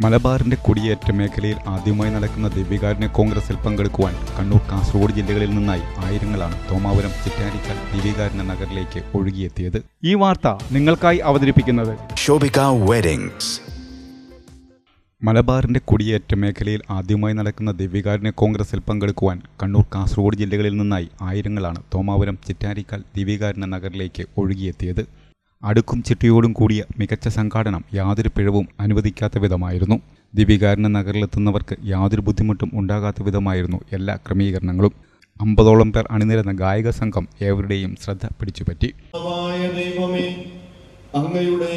മലബാറിന്റെ കുടിയേറ്റ മേഖലയിൽ ആദ്യമായി നടക്കുന്ന ദിവ്യകാരുണ്യ കോൺഗ്രസിൽ പങ്കെടുക്കുവാൻ കണ്ണൂർ കാസർഗോഡ് ജില്ലകളിൽ നിന്നായി ആയിരങ്ങളാണ് തോമാപുരം ചിറ്റാരിക്കൽ ദിവ്യകാരുണ്യ നഗറിലേക്ക് ഒഴുകിയെത്തിയത് ഈ വാർത്ത നിങ്ങൾക്കായി അവതരിപ്പിക്കുന്നത്. മലബാറിന്റെ കുടിയേറ്റ മേഖലയിൽ ആദ്യമായി നടക്കുന്ന ദിവ്യകാരുണ്യ കോൺഗ്രസിൽ പങ്കെടുക്കുവാൻ കണ്ണൂർ കാസർഗോഡ് ജില്ലകളിൽ നിന്നായി ആയിരങ്ങളാണ് തോമാപുരം ചിറ്റാരിക്കൽ ദിവ്യകാരുണ്യ നഗറിലേക്ക് ഒഴുകിയെത്തിയത് അടുക്കും ചിട്ടയോടും കൂടിയ മികച്ച സംഘാടനം യാതൊരു പിഴവും അനുവദിക്കാത്ത വിധമായിരുന്നു. ദിവികാരന നഗറിലെത്തുന്നവർക്ക് യാതൊരു ബുദ്ധിമുട്ടും ഉണ്ടാകാത്ത വിധമായിരുന്നു എല്ലാ ക്രമീകരണങ്ങളും. അമ്പതോളം പേർ അണിനിരന്ന ഗായക സംഘം ഏവരുടെയും ശ്രദ്ധ പിടിച്ചുപറ്റി. അങ്ങയുടെ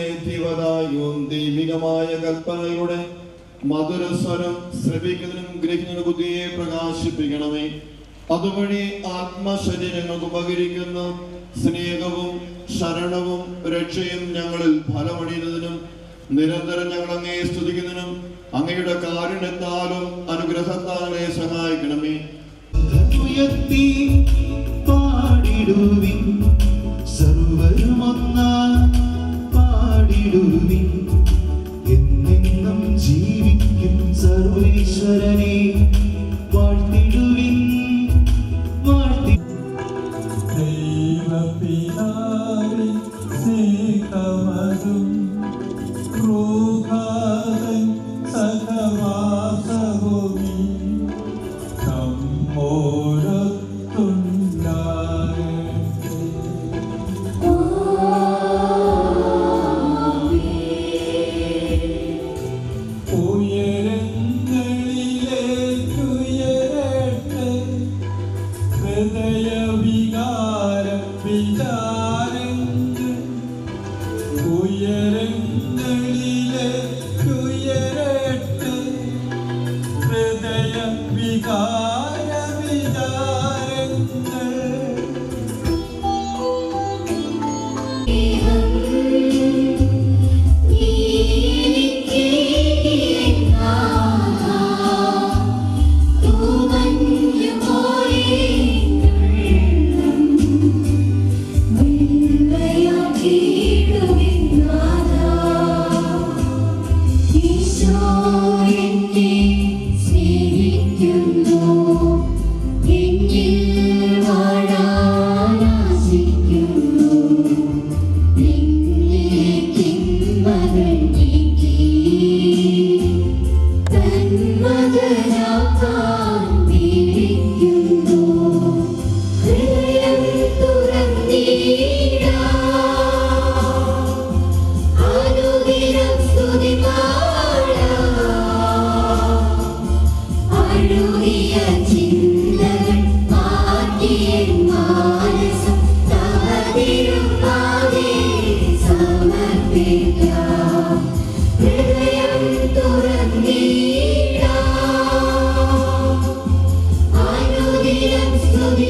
ദൈവികമായ കൽപ്പനയുടെ മധുരസ്വരം ശ്രവിക്കുന്നതിനും ഗ്രഹിക്കുന്നതിനും ബുദ്ധിയെ പ്രകാശിപ്പിക്കണമേ. അതുവഴി ആത്മശരീരങ്ങൾക്ക് ഉപകരിക്കുന്ന സ്നേഹവും ശരണവും രക്ഷയും ഞങ്ങളിൽ ഫലമണിയുന്നതിനും നിരന്തരം ഞങ്ങൾ അങ്ങയെ സ്തുതിക്കുന്നതിനും അങ്ങയുടെ കാരുണ്യത്താലും അനുഗ്രഹത്താലെ സഹായിക്കണമേ. Be love. Yeah. തുറന്നീടാ. അനുദിനം സ്തുതി